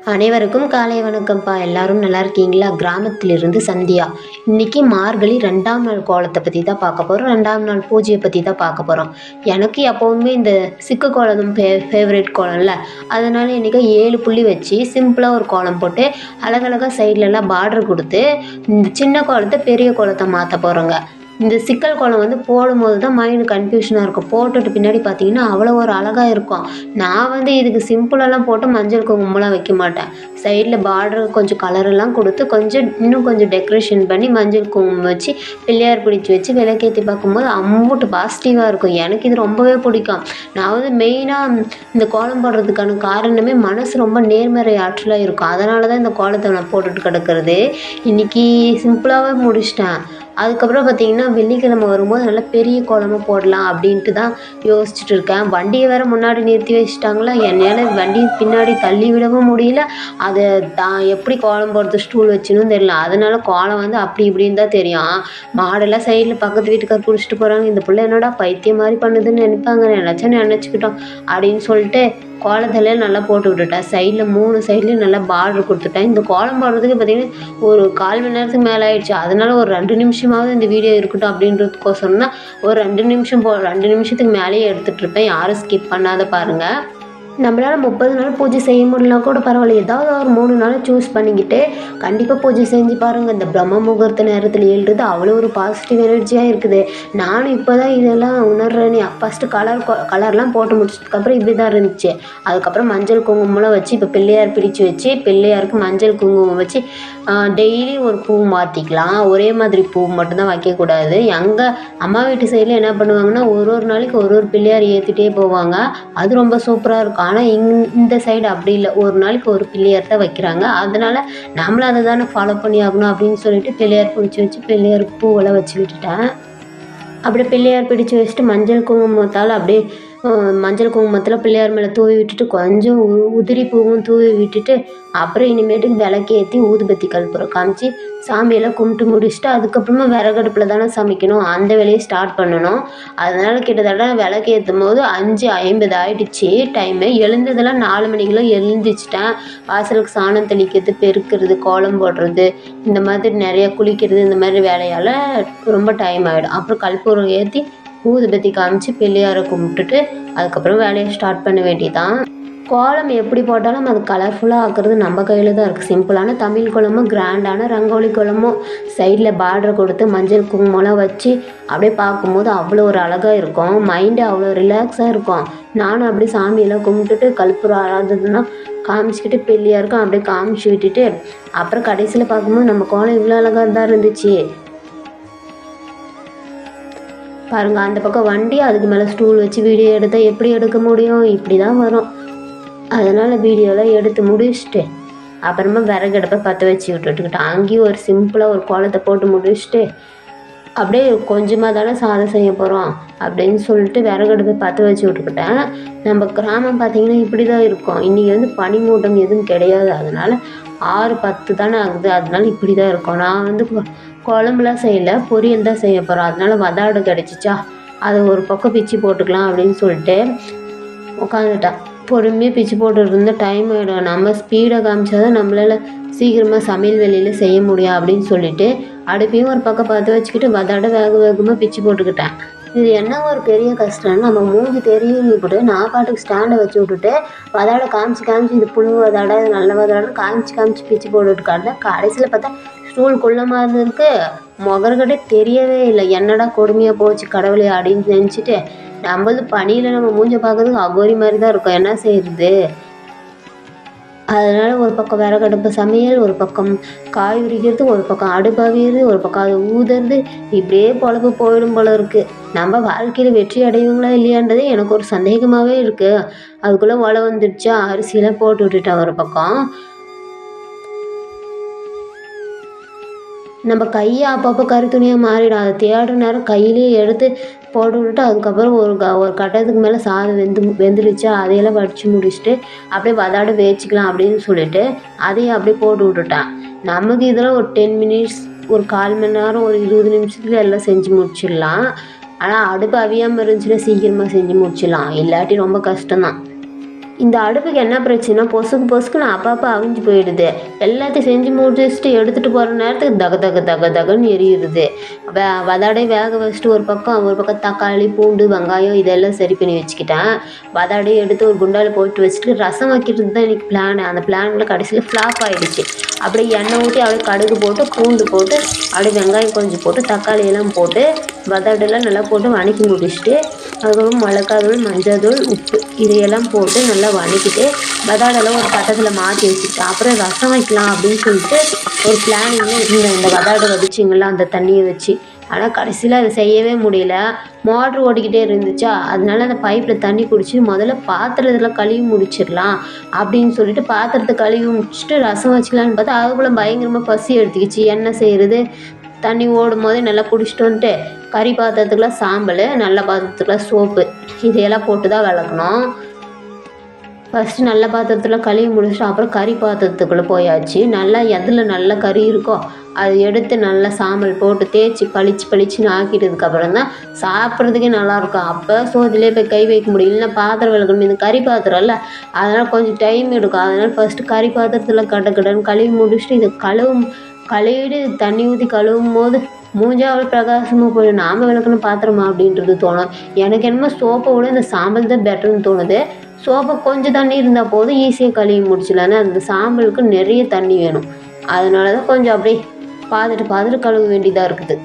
அனைவருக்கும் காலை வணக்கம்ப்பா. எல்லாரும் நல்லா இருக்கீங்களா? கிராமத்திலிருந்து சந்தியா. இன்றைக்கி மார்கழி ரெண்டாம் நாள் கோலத்தை பற்றி தான் பார்க்க போகிறோம் ரெண்டாம் நாள் பூஜையை பற்றி தான் பார்க்க போகிறோம் எனக்கு எப்போவுமே இந்த சிக்கு கோலம் ஃபே ஃபேவரேட் கோலம்ல. அதனால் இன்றைக்கி ஏழு புள்ளி வச்சு சிம்பிளாக ஒரு கோலம் போட்டு அழகழகாக சைட்லலாம் பார்டர் கொடுத்து இந்த சின்ன கோலத்தை பெரிய கோலத்தை மாற்ற போகிறோங்க இந்த சிக்கல் கோலம் வந்து போடும்போது தான் மைண்டு கன்ஃபியூஷனாக இருக்கும். போட்டுட்டு பின்னாடி பார்த்தீங்கன்னா அவ்வளோ ஒரு அழகாக இருக்கும். நான் வந்து இதுக்கு சிம்பிளெல்லாம் போட்டு மஞ்சள் குங்குமம்லாம் வைக்க மாட்டேன். சைடில் பார்டர் கொஞ்சம் கலரெல்லாம் கொடுத்து கொஞ்சம் இன்னும் கொஞ்சம் டெக்கரேஷன் பண்ணி மஞ்சள் குங்குமம் வச்சு பிள்ளையார் பிடிச்சி வச்சு விளக்கேற்றி பார்க்கும்போது அம்மூட்டு பாசிட்டிவாக இருக்கும். எனக்கு இது ரொம்பவே பிடிக்கும். நான் வந்து மெயினாக இந்த கோலம் போடுறதுக்கான காரணமே மனசு ரொம்ப நேர்மறை ஆற்றலாக இருக்கும். அதனால தான் இந்த கோலத்தை நான் போட்டுட்டு கிடக்கிறது. இன்றைக்கி சிம்பிளாகவே முடிச்சிட்டேன். அதுக்கப்புறம் பார்த்தீங்கன்னா வெள்ளிக்கிழமை வரும்போது நல்லா பெரிய கோலமாக போடலாம் அப்படின்ட்டு தான் யோசிச்சுட்டு இருக்கேன். வண்டியை வேறு முன்னாடி நிறுத்தி வச்சுட்டாங்களா? என்னால் வண்டி பின்னாடி தள்ளி விடவும் முடியல. அதை தான் எப்படி கோலம் போடுறது ஸ்டூல் வச்சுன்னு தெரியல. அதனால் கோலம் வந்து அப்படி இப்படின்னு தான் தெரியும். மாடெல்லாம் சைடில் பக்கத்து வீட்டுக்கார் பிடிச்சிட்டு போகிறாங்க இந்த பிள்ளை என்னடா பைத்தியம் மாதிரி பண்ணுதுன்னு நினைப்பாங்க. நினச்சா நினச்சிக்கிட்டோம் அப்படின்னு சொல்லிட்டு கோலத்திலே நல்லா போட்டு விட்டுட்டேன் சைடில் மூணு சைட்லேயும் நல்லா பார்டர் கொடுத்துட்டேன் இந்த கோலம் போடுறதுக்கு பார்த்தீங்கன்னா ஒரு கால் மணி நேரத்துக்கு மேலே ஆயிடுச்சு. அதனால ஒரு ரெண்டு நிமிஷமாவது இந்த வீடியோ இருக்கட்டும் அப்படின்றதுக்கோசரம் தான் ஒரு ரெண்டு நிமிஷம் போ ரெண்டு நிமிஷத்துக்கு மேலேயே எடுத்துகிட்டு இருப்பேன். யாரும் ஸ்கிப் பண்ணாத பாருங்கள் நம்மளால் முப்பது நாள் பூஜை செய்ய முடியலனா கூட பரவாயில்ல. ஏதாவது ஒரு மூணு நாள் சூஸ் பண்ணிக்கிட்டு கண்டிப்பாக பூஜை செஞ்சு பாருங்கள் இந்த பிரம்ம முகூர்த்த நேரத்தில் எழுறது அவ்வளோ ஒரு பாசிட்டிவ் எனர்ஜியாக இருக்குது. நானும் இப்போ தான் இதெல்லாம் உணர்றேனே. ஃபஸ்ட்டு கலர் கலர்லாம் போட்டு முடிச்சதுக்கப்புறம் இப்படி தான் இருந்துச்சு. அதுக்கப்புறம் மஞ்சள் குங்குமம்லாம் வச்சு இப்போ பிள்ளையார் பிடிச்சு வச்சு பிள்ளையாருக்கு மஞ்சள் குங்குமம் வச்சு டெய்லி ஒரு பூ மாற்றிக்கலாம் ஒரே மாதிரி பூ மட்டும்தான் வைக்கக்கூடாது. எங்கள் அம்மா வீட்டு சைடில் என்ன பண்ணுவாங்கன்னா ஒரு ஒரு நாளைக்கு ஒரு ஒரு பிள்ளையார் ஏற்றிட்டே போவாங்க. அது ரொம்ப சூப்பராக இருக்கும். ஆனால் இங் இந்த சைடு அப்படி இல்லை. ஒரு நாளைக்கு ஒரு பிள்ளையார் தான் வைக்கிறாங்க. அதனால் நம்மளும் அதை தானே ஃபாலோ பண்ணி ஆகணும் அப்படின்னு சொல்லிட்டு பிள்ளையார் பிடிச்சி வச்சு பிள்ளையார் பூவெல்லாம் வச்சு விட்டுட்டேன். அப்படியே பிள்ளையார் பிடிச்சி வச்சுட்டு மஞ்சள் குங்குமத்தால் அப்படியே மஞ்சள் குங்குமத்தில் பிள்ளையார் மேலே தூவி விட்டுட்டு கொஞ்சம் உ உதிரி பூவும் தூவி விட்டுட்டு அப்புறம் இனிமேட்டுக்கு விளக்கேற்றி ஊதுபத்தி கற்பூரம் காமிச்சு சாமியெல்லாம் கும்பிட்டு முடிச்சுட்டு அதுக்கப்புறமா விறகடுப்பில் தானே சமைக்கணும். அந்த வேலையை ஸ்டார்ட் பண்ணணும். அதனால் கிட்டத்தட்ட விளக்கு ஏற்றும் போது அஞ்சு ஐம்பது ஆயிடுச்சு. டைமு எழுந்ததெல்லாம் நாலு மணிக்கெல்லாம் எழுந்திரிச்சிட்டேன். வாசலுக்கு சாணம் தெளிக்கிறது பெருக்கிறது கோலம் போடுறது இந்த மாதிரி நிறைய குளிக்கிறது இந்த மாதிரி வேலையால் ரொம்ப டைம் ஆகிடும் அப்புறம் கற்பூரம் ஏற்றி ஊதுபத்தி காமிச்சு பிள்ளையாரை கும்பிட்டுட்டு அதுக்கப்புறம் வேலையை ஸ்டார்ட் பண்ண வேண்டியதான் கோலம் எப்படி போட்டாலும் அது கலர்ஃபுல்லாக ஆக்குறது நம்ம கையில் தான் இருக்குது சிம்பிளான தமிழ் குளமும் கிராண்டான ரங்கோலி குளமும் சைடில் பார்டர் கொடுத்து மஞ்சள் குங்குமம்லாம் வச்சு அப்படியே பார்க்கும்போது அவ்வளோ ஒரு அழகாக இருக்கும். மைண்டு அவ்வளோ ரிலாக்ஸாக இருக்கும். நானும் அப்படியே சாமியெல்லாம் கும்பிட்டுட்டு கல்புரம் ஆராததுன்னா காமிச்சிக்கிட்டு பிள்ளையாருக்கும் அப்படியே காமிச்சு விட்டுட்டு அப்புறம் கடைசியில் பார்க்கும்போது நம்ம கோலம் இவ்வளோ அழகாக தான் இருந்துச்சு. பாருங்கள் அந்த பக்கம் வண்டி அதுக்கு மேலே ஸ்டூல் வச்சு வீடியோ எடுத்தால் எப்படி எடுக்க முடியும்? இப்படி தான் வரும். அதனால் வீடியோலாம் எடுத்து முடிச்சுட்டு அப்புறமா விறகு அடுப்பை பற்ற வச்சு விட்டுட்டுக்கிட்டேன் அங்கேயும் ஒரு சிம்பிளாக ஒரு கோலத்தை போட்டு முடிச்சுட்டு அப்படியே கொஞ்சமாக தானே சாதம் செய்ய போகிறோம் அப்படின்னு சொல்லிட்டு விறகடுப்பை பற்ற வச்சு விட்டுக்கிட்டேன். நம்ம கிராமம் பார்த்திங்கன்னா இப்படி தான் இருக்கும். இன்றைக்கி வந்து பனிமூட்டம் எதுவும் கிடையாது. அதனால் ஆறு பத்து தானே ஆகுது. அதனால இப்படி தான் இருக்கும். நான் வந்து குழம்புலாம் செய்யலை பொரியல் தான் செய்ய போகிறோம் அதனால் வதாடு கிடச்சிச்சா? அதை ஒரு பக்கம் பிச்சு போட்டுக்கலாம் அப்படின்னு சொல்லிட்டு உட்காந்துட்டேன் பொறுமையாக பிச்சு போட்டுட்டு இருந்தால் டைம் ஆகிடும் நம்ம ஸ்பீடை காமிச்சா தான் நம்மளால் சீக்கிரமாக சமையல் வேலையில் செய்ய முடியும் அப்படின்னு சொல்லிட்டு அடுப்பையும் ஒரு பக்கம் பார்த்து வச்சுக்கிட்டு வதாட வேக வேகமாக பிச்சு போட்டுக்கிட்டேன். இது என்ன ஒரு பெரிய கஷ்டம்னு நம்ம மூஞ்சி தெரியும் போட்டு நான் பாட்டுக்கு ஸ்டாண்டை வச்சு விட்டுட்டு வதாட காமிச்சு காமிச்சு இது புழு வதாட இது நல்ல வதாடன்னு காமிச்சு காமிச்சு பிச்சு போட்டுட்டு காட்டில் கடைசியில் பார்த்தா ஸ்டூல் குள்ளமாக இருந்ததுக்கு முகர்கிட்ட தெரியவே இல்லை. என்னடா கொடுமையாக போச்சு கடவுளே அப்படின்னு நினச்சிட்டு நம்மளது பனியில் நம்ம மூஞ்சை பார்க்கறதுக்கு அகோரி மாதிரி தான் இருக்கும். என்ன செய்யுது அதனால் ஒரு பக்கம் விறகடுப்பு சமையல் ஒரு பக்கம் காய் உரிக்கிறது ஒரு பக்கம் அடுப்பு அவியது ஒரு பக்கம் அது ஊதுறது. இப்படியே பொழப்பு போயிடும் போல இருக்குது நம்ம வாழ்க்கையில் வெற்றி அடைவங்களா இல்லையான்றதே எனக்கு ஒரு சந்தேகமாகவே இருக்குது அதுக்குள்ளே ஒலை வந்துடுச்சா? அரிசியெலாம் போட்டு விட்டுட்டேன் ஒரு பக்கம். நம்ம கையை அப்பப்போ கருத்துணியாக மாறிடும். அதை தேடுற நேரம் கையிலேயே எடுத்து போட்டு விட்டுட்டு அதுக்கப்புறம் ஒரு க ஒரு கட்டத்துக்கு மேலே சாதம் வெந்து வெந்துடுச்சா அதையெல்லாம் வடித்து முடிச்சுட்டு அப்படியே வதாட வேச்சிக்கலாம் அப்படின்னு சொல்லிட்டு அதையும் அப்படியே போட்டு விட்டுட்டேன். நமக்கு இதெல்லாம் ஒரு டென் மினிட்ஸ் ஒரு கால் மணி நேரம் ஒரு இருபது நிமிஷத்துல எல்லாம் செஞ்சு முடிச்சிடலாம். ஆனால் அடுப்பு அவியாமல் இருந்துச்சுன்னா சீக்கிரமாக செஞ்சு முடிச்சிடலாம். இல்லாட்டி ரொம்ப கஷ்டம்தான். இந்த அடுப்புக்கு என்ன பிரச்சனை பொசுக்கு பொசுக்குன்னு அப்பப்போ அவிஞ்சு போயிடுது. எல்லாத்தையும் செஞ்சு முடிச்சுட்டு எடுத்துகிட்டு போகிற நேரத்துக்கு தக தக தக தகன்னு எரியுது. வே வதாடை வேக வச்சுட்டு ஒரு பக்கம் ஒரு பக்கம் தக்காளி பூண்டு வெங்காயம் இதெல்லாம் சரி பண்ணி வச்சுக்கிட்டேன். வதாடையை எடுத்து ஒரு குண்டாவில் போட்டு வச்சுட்டு ரசம் வைக்கிறது தான் எனக்கு பிளான் அந்த பிளானில் கடைசியில் ஃப்ளாப் ஆகிடுச்சு அப்படியே எண்ணெய் ஊற்றி அப்படியே கடுகு போட்டு பூண்டு போட்டு அப்படியே வெங்காயம் கொஞ்சம் போட்டு தக்காளி எல்லாம் போட்டு வதாடெல்லாம் நல்லா போட்டு வணக்கி முடிச்சுட்டு அதுக்கப்புறம் மிளகாத்தூள் மஞ்சள் தூள் உப்பு இதையெல்லாம் போட்டு நல்லா வதக்கிட்டு வதாடெல்லாம் ஒரு பட்டத்தில் மாற்றி வச்சுட்டு அப்புறம் ரசம் வைக்கலாம் அப்படின்னு சொல்லிட்டு ஒரு பிளானிங்கில் இருந்தேன் இந்த வதாடு வடிச்சிங்களா அந்த தண்ணியை வச்சு. ஆனால் கடைசியில் அதை செய்யவே முடியல. மோட்ரு ஓடிக்கிட்டே இருந்துச்சா? அதனால அந்த பைப்பில் தண்ணி குடிச்சு முதல்ல பாத்திரத்தில் கழுவி முடிச்சிடலாம் அப்படின்னு சொல்லிட்டு பாத்திரத்தை கழுவி முடிச்சுட்டு ரசம் வச்சுக்கலான்னு பார்த்தா அதுக்குள்ளே பயங்கரமாக பசி எடுத்துக்கிச்சு. என்ன செய்கிறது தண்ணி ஓடும் போதே நல்லா குடிச்சிட்டு வந்துட்டு கறி பாத்திரத்துக்குலாம் சாம்பல் நல்ல பாத்திரத்துக்குலாம் சோப்பு இதையெல்லாம் போட்டு தான் விளக்கணும். ஃபஸ்ட்டு நல்ல பாத்திரத்தில் கழுவி முடிச்சுட்டு அப்புறம் கறி பாத்திரத்துக்குள்ளே போயாச்சு. நல்லா எதில் நல்லா கறி இருக்கோ அதை எடுத்து நல்லா சாம்பல் போட்டு தேய்ச்சி பளிச்சு பளிச்சுன்னு ஆக்கிட்டதுக்கப்புறம் தான் சாப்பிட்றதுக்கே நல்லாயிருக்கும் அப்போ சோதிலே போய் கை வைக்க முடியும் இல்லை பாத்திரம் விளக்கணும். இந்த கறி பாத்திரம் இல்லை. அதனால் கொஞ்சம் டைம் எடுக்கும். அதனால் ஃபஸ்ட்டு கறி பாத்திரத்தில் கட்ட கடன்னு கழுவி முடிச்சுட்டு இதை கழுவும் கழுவிட்டு தண்ணி ஊற்றி கழுவும் போது மூஞ்சா பிரகாசமாக போயிடும். நாம விளக்கணும் பாத்திரமா அப்படின்றது தோணும். எனக்கு என்னமோ சோப்பை விட இந்த சாம்பல் தான் பெட்டர்னு தோணுது. சோப்பை கொஞ்சம் தண்ணி இருந்தால் போதும் ஈஸியாக கழுவி முடிச்சிடலான்னு அந்த சாம்பலுக்கு நிறைய தண்ணி வேணும். அதனால தான் கொஞ்சம் அப்படியே பார்த்துட்டு பார்த்துட்டு கழுவ வேண்டியதாக இருக்குது.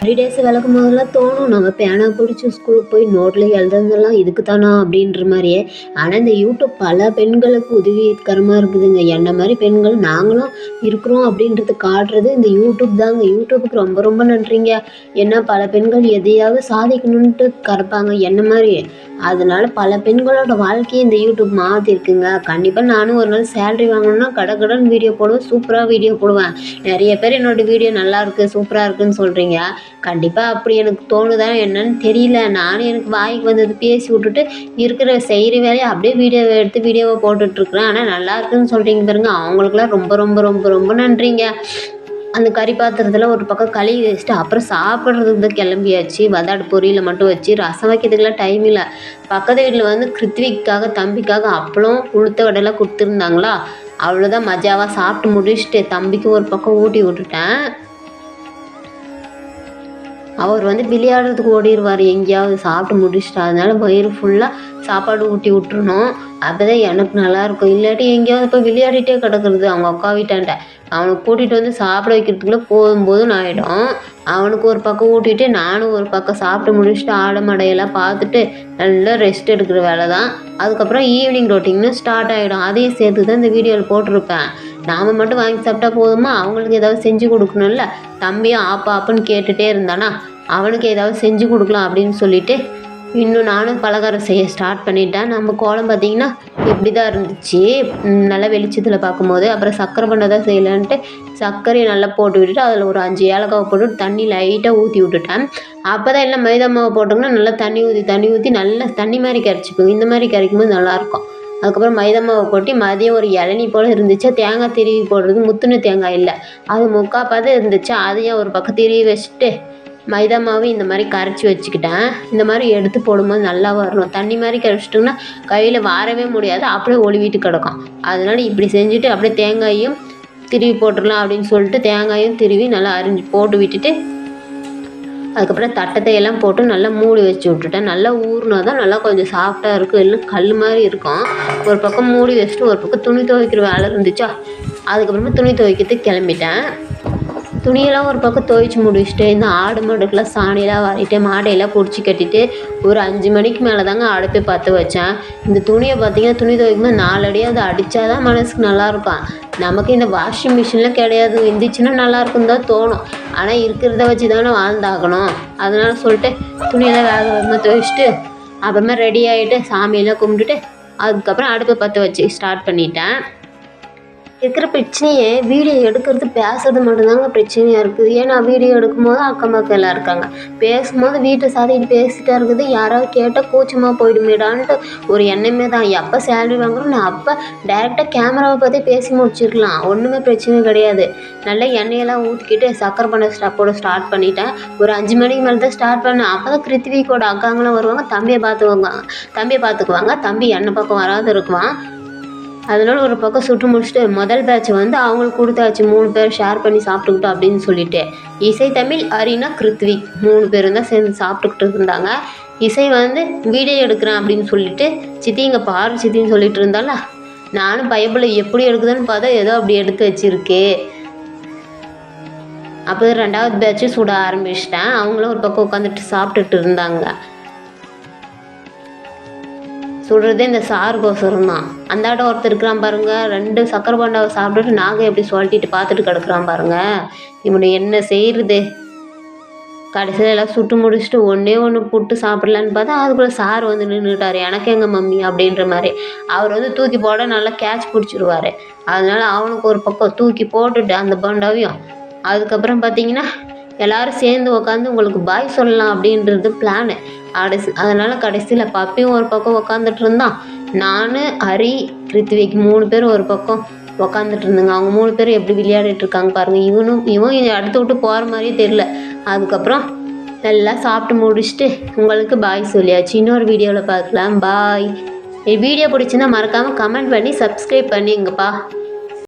த்ரீ டேஸ் விளக்கும் போதெல்லாம் தோணும். நம்ம பேனா பிடிச்சி ஸ்கூலுக்கு போய் நோட்டில் எழுதுறதெல்லாம் இதுக்கு தானா அப்படின்ற மாதிரியே. ஆனால் இந்த யூடியூப் பல பெண்களுக்கு உதவிகரமாக இருக்குதுங்க. என்ன மாதிரி பெண்கள் நாங்களும் இருக்கிறோம் அப்படின்றது காட்டுறது இந்த யூடியூப் தாங்க. யூடியூப்புக்கு ரொம்ப ரொம்ப நன்றிங்க. ஏன்னா பல பெண்கள் எதையாவது சாதிக்கணுன்ட்டு கறப்பாங்க என்ன மாதிரி. அதனால பல பெண்களோட வாழ்க்கையை இந்த யூடியூப் மாற்றிருக்குங்க கண்டிப்பாக நானும் ஒரு நாள் சேலரி வாங்கணும்னா கடை கடன் வீடியோ போடுவேன். சூப்பராக வீடியோ போடுவேன். நிறைய பேர் என்னோட வீடியோ நல்லா இருக்குது சூப்பராக இருக்குன்னு சொல்கிறீங்க கண்டிப்பாக அப்படி எனக்கு தோணுதா என்னன்னு தெரியல. நானும் எனக்கு வாய்க்கு வந்தது பேசி விட்டுட்டு இருக்கிற செய்கிற வேலையை அப்படியே வீடியோவை எடுத்து வீடியோவை போட்டுட்ருக்குறேன் ஆனால் நல்லா இருக்குதுன்னு சொல்கிறீங்க பாருங்க. அவங்களுக்குலாம் ரொம்ப ரொம்ப ரொம்ப ரொம்ப நன்றிங்க. அந்த கறி பாத்திரத்தில் ஒரு பக்கம் கழுவி வச்சுட்டு அப்புறம் சாப்பிட்றதுக்கு தான் கிளம்பியாச்சு. வதாடு பொரியல் மட்டும் வச்சு ரசம் வைக்கிறதுக்கெல்லாம் டைம் இல்லை. பக்கத்து வீட்டில் வந்து கிருத்விக்காக தம்பிக்காக அப்பளம் உளுத்த வடையெல்லாம் கொடுத்துருந்தாங்களா? அவ்வளோதான் மஜாவாக சாப்பிட்டு முடிச்சுட்டு தம்பிக்கு ஒரு பக்கம் ஊட்டி விட்டுட்டேன். அவர் வந்து விளையாடுறதுக்கு ஓடிடுவார் எங்கேயாவது சாப்பிட்டு முடிச்சுட்டு. அதனால வயிறு ஃபுல்லாக சாப்பாடு ஊட்டி விட்டுருணும் அப்போ தான் எனக்கு நல்லாயிருக்கும் இல்லாட்டி எங்கேயாவது போய் விளையாடிட்டே கிடக்குறது அவங்க அக்கா வீட்டாண்ட. அவனை கூட்டிகிட்டு வந்து சாப்பிட வைக்கிறதுக்குள்ளே போதும் போதும்னு ஆகிடும் அவனுக்கு ஒரு பக்கம் ஊட்டிட்டு நானும் ஒரு பக்கம் சாப்பிட்டு முடிச்சுட்டு ஆடமடையெல்லாம் பார்த்துட்டு நல்லா ரெஸ்ட் எடுக்கிற வேலை தான் அதுக்கப்புறம் ஈவினிங் ரொட்டீன்னு ஸ்டார்ட் ஆகிடும் அதையும் சேர்த்து தான் இந்த வீடியோவில் போட்டிருப்பேன். நாம் மட்டும் வாங்கி சாப்பிட்டா போதுமா? அவங்களுக்கு ஏதாவது செஞ்சு கொடுக்கணும்ல? தம்பியும் ஆப்பா ஆப்புன்னு கேட்டுகிட்டே இருந்தானா? அவனுக்கு ஏதாவது செஞ்சு கொடுக்கலாம் அப்படின்னு சொல்லிட்டு இன்னும் நானும் பலகாரம் செய்ய ஸ்டார்ட் பண்ணிட்டேன். நம்ம கோலம் பார்த்தீங்கன்னா இப்படி தான் இருந்துச்சு நல்லா வெளிச்சத்தில் பார்க்கும்போது. அப்புறம் சக்கரை பண்ண தான் செய்யலான்ட்டு சர்க்கரையை நல்லா போட்டு விட்டுட்டு அதில் ஒரு அஞ்சு ஏலக்காவை போட்டு தண்ணி லைட்டாக ஊற்றி விட்டுட்டேன். அப்போ தான் எல்லாம் மைதா மாவு போட்டோம்னா நல்லா தண்ணி ஊற்றி தண்ணி ஊற்றி நல்லா தண்ணி மாதிரி கரைச்சிப்போம் இந்த மாதிரி கரைக்கும் போது நல்லாயிருக்கும் அதுக்கப்புறம் மைதா மாவை கொட்டி மதியம் ஒரு இளநி போல் இருந்துச்சு. தேங்காய் திருவி போடுறது முத்துன தேங்காய் இல்லை. அது முக்கா இருந்துச்சு. அதையும் ஒரு பக்கம் திருவி வச்சுட்டு மைதா மாவு இந்த மாதிரி கரைச்சி வச்சுக்கிட்டேன். இந்த மாதிரி எடுத்து போடும்போது நல்லா வரணும். தண்ணி மாதிரி கரைச்சிட்டோம்னா கையில் வாரவே முடியாது. அப்படியே ஒளிவிட்டு கிடக்கும். அதனால் இப்படி செஞ்சுட்டு அப்படியே தேங்காயும் திருவி போட்டுடலாம் அப்படின்னு சொல்லிட்டு தேங்காயும் திருவி நல்லா அரிஞ்சு போட்டு விட்டுட்டு அதுக்கப்புறம் தட்டத்தை எல்லாம் போட்டு நல்லா மூடி வச்சு விட்டுட்டேன். நல்லா ஊறினா தான் நல்லா கொஞ்சம் சாஃப்டாக இருக்கும். இல்லை கல் மாதிரி இருக்கும். ஒரு பக்கம் மூடி வச்சுட்டு ஒரு பக்கம் துணி துவைக்கிற வேலை இருந்துச்சா? அதுக்கப்புறமா துணி துவைக்கிறதுக்கு கிளம்பிட்டேன். துணியெல்லாம் ஒரு பக்கம் துவைச்சி முடிச்சுட்டு இந்த ஆடு மாடுக்கெல்லாம் சாணியெல்லாம் வாரிட்டு மாடையெல்லாம் பிடிச்சி கட்டிட்டு ஒரு அஞ்சு மணிக்கு மேலே தாங்க அடுப்பை பற்ற வச்சேன். இந்த துணியை பார்த்தீங்கன்னா துணி துவைக்கும்போது நாலடியாக அதை அடித்தா தான் மனசுக்கு நல்லாயிருக்கும். நமக்கு இந்த வாஷிங் மிஷின்லாம் கிடையாது. இருந்துச்சுன்னா நல்லா தான் தோணும். ஆனால் இருக்கிறத வச்சு தானே வாழ்ந்தாகணும். அதனால சொல்லிட்டு துணியெல்லாம் வேக வேகமாக துவைச்சிட்டு அப்புறமா ரெடி ஆகிட்டு சாமியெல்லாம் கும்பிட்டுட்டு அதுக்கப்புறம் அடுப்பை பற்ற வச்சு ஸ்டார்ட் பண்ணிட்டேன். இருக்கிற பிரச்சனையே வீடியோ எடுக்கிறது பேசுறது மட்டும்தாங்க பிரச்சனையாக இருக்குது. ஏன்னா வீடியோ எடுக்கும்போது அக்கம் பக்கம் எல்லாம் இருக்காங்க. பேசும்போது வீட்டை சாத்திட்டு பேசிட்டா இருக்குது. யாராவது கேட்டால் கூச்சமாக போயிடுமேடான்ட்டு ஒரு எண்ணமே தான். எப்போ சேலரி வாங்குறோம் நான் அப்போ டேரெக்டாக கேமராவை பார்த்தே பேசி முடிச்சிருக்கலாம். ஒன்றுமே பிரச்சனை கிடையாது. நல்லா எண்ணெயெல்லாம் ஊற்றிக்கிட்டு சக்கரை பண்ண ஸ்டாப்போட ஸ்டார்ட் பண்ணிட்டேன். ஒரு அஞ்சு மணிக்கு மேலே தான் ஸ்டார்ட் பண்ணேன். அப்போ தான் கிருத்திவிக்கோட அக்காங்களும் வருவாங்க. தம்பியை பார்த்துக்குவாங்க. தம்பியை பார்த்துக்குவாங்க. தம்பி எண்ணெய் பக்கம் வராது இருக்குவான். அதனால ஒரு பக்கம் சுட்டு முடிச்சுட்டு முதல் பேட்ச் வந்து அவங்களுக்கு கொடுத்தாச்சு. மூணு பேர் ஷேர் பண்ணி சாப்பிட்டுக்கிட்டோம் அப்படின்னு சொல்லிட்டு. இசை தமிழ் அரினா கிருத்வி மூணு பேரும் தான் சேர்ந்து சாப்பிட்டுக்கிட்டு இருந்தாங்க. இசை வந்து வீடியோ எடுக்கிறேன் அப்படின்னு சொல்லிட்டு சித்தி இங்கே பாரு சித்தின்னு சொல்லிட்டு இருந்தால நானும் பைபிளை எப்படி எடுக்குதுன்னு பார்த்தா ஏதோ அப்படி எடுத்து வச்சிருக்கு. அப்போ ரெண்டாவது பேட்ச்சு சுட ஆரம்பிச்சிட்டேன். அவங்களும் ஒரு பக்கம் உட்காந்துட்டு சாப்பிட்டுட்டு இருந்தாங்க. சுடுறதே இந்த சாருக்கோசரம் தான் அந்தாண்ட ஒருத்தர் இருக்கிறான் பாருங்க. ரெண்டு சக்கரை பாண்டாவை சாப்பிட்டுட்டு நாங்கள் எப்படி சொல்லிட்டு பார்த்துட்டு கிடக்குறான் பாருங்க. இவனை என்ன செய்யறது? கடைசியில் எல்லாம் சுட்டு முடிச்சுட்டு ஒன்றே ஒன்று புட்டு சாப்பிட்லான்னு பார்த்தா அதுக்குள்ளே சார் வந்து நின்றுட்டார் எனக்கு எங்கள் மம்மி? அப்படின்ற மாதிரி. அவர் வந்து தூக்கி போட நல்லா கேட்ச் பிடிச்சிருவாரு. அதனால அவனுக்கு ஒரு பக்கம் தூக்கி போட்டுட்டு அந்த பண்டாவையும். அதுக்கப்புறம் பார்த்தீங்கன்னா எல்லாரும் சேர்ந்து உட்காந்து உங்களுக்கு பாய் சொல்லலாம் அப்படின்றது பிளானு கடைசி அதனால் கடைசியில் பப்பியும் ஒரு பக்கம் உட்காந்துட்டு இருந்தான். நான் ஹரி கிருத்திவிக்கு மூணு பேர் ஒரு பக்கம் உக்காந்துட்டு இருந்தேங்க. அவங்க மூணு பேரும் எப்படி விளையாடிட்டு இருக்காங்க பாருங்க. இவனும் இவன் இதை அடுத்து விட்டு போகிற மாதிரியே தெரில அதுக்கப்புறம் எல்லாம் சாப்பிட்டு முடிச்சுட்டு உங்களுக்கு பாய் சொல்லியாச்சு. இன்னொரு வீடியோவில் பார்க்கலாம். பாய் வீடியோ பிடிச்சிருந்தா மறக்காமல் கமெண்ட் பண்ணி சப்ஸ்கிரைப் பண்ணிங்கப்பா.